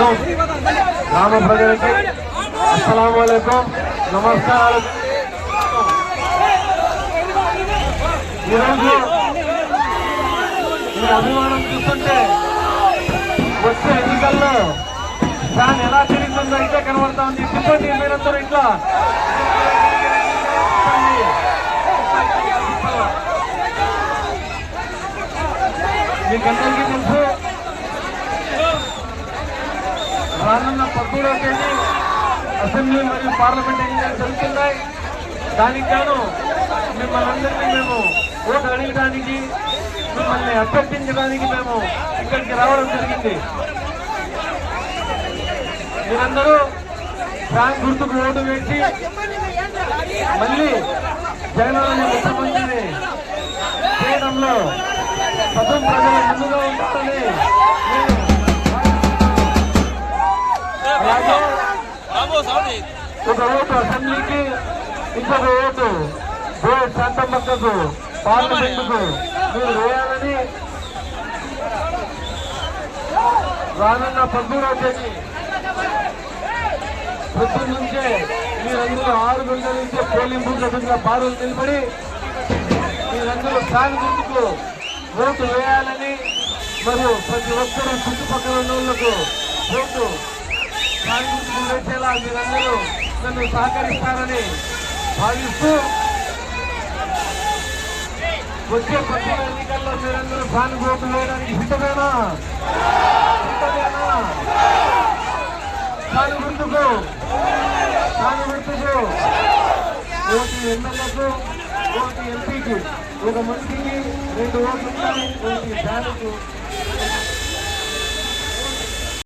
నియోజకవర్గం గ్రామ ప్రజలకి అస్సలం నమస్కారాలు ఈరోజు ఈ అభిమానం చూస్తుంటే వచ్చే ఎన్నికల్లో దాన్ని ఎలా తిరిగిందో అయితే కనబడతా ఉంది సిబ్బంది మీరందరూ ఇట్లా. మీకందరికీ తెలుసు రానున్న పద్దూడవ తేదీ అసెంబ్లీ మరియు పార్లమెంట్ ఎన్నికలు జరుగుతున్నాయి. దానికి గాను మిమ్మల్ని అందరినీ మేము ఓటు అడగడానికి మిమ్మల్ని అభ్యర్థించడానికి మేము ఇక్కడికి రావడం జరిగింది. మీరందరూ ఫ్రాంక్ గుర్తుకు ఓటు వేసి మళ్ళీ జగన్ ముఖ్యమంత్రిని చేయడంలో ఒక ఓటు అసెంబ్లీకి ఇంకొక ఓటు బోర్డు శాంతమ్మక్కకు పార్లమెంటుకు మీరు వేయాలని రానున్న పద్దూడవ తేదీ పొద్దున్న నుంచే మీరందరూ ఆరు గంటల నుంచే పోలింగ్ బూత్ దగ్గర బారులు నిలబడి మీరందరూ ఫ్యాన్ గుర్తుకు ఓటు వేయాలని మరియు ప్రతి ఒక్కరూ చుట్టుపక్కల ఉన్న వాళ్ళకు ఓటు ఫ్యాన్ గుర్తుకు వేసేలా మీరందరూ నన్ను సహకరిస్తారని భావిస్తూ వచ్చే ప్రతి ఎన్నికల్లో మీరందరూ ఫ్యాన్ ఓటు వేయడానికి సిద్ధమేనా సిద్ధమేనా ఫ్యాన్ గుర్తుకు ఫ్యాన్ గుర్తుకు ఓటు ఎమ్మెల్యేకు ఓటు ఎంపీకి ఒక మనిషికి రెండు ఓట్లు ఉంటాయి ఒకటి ఫ్యాన్కు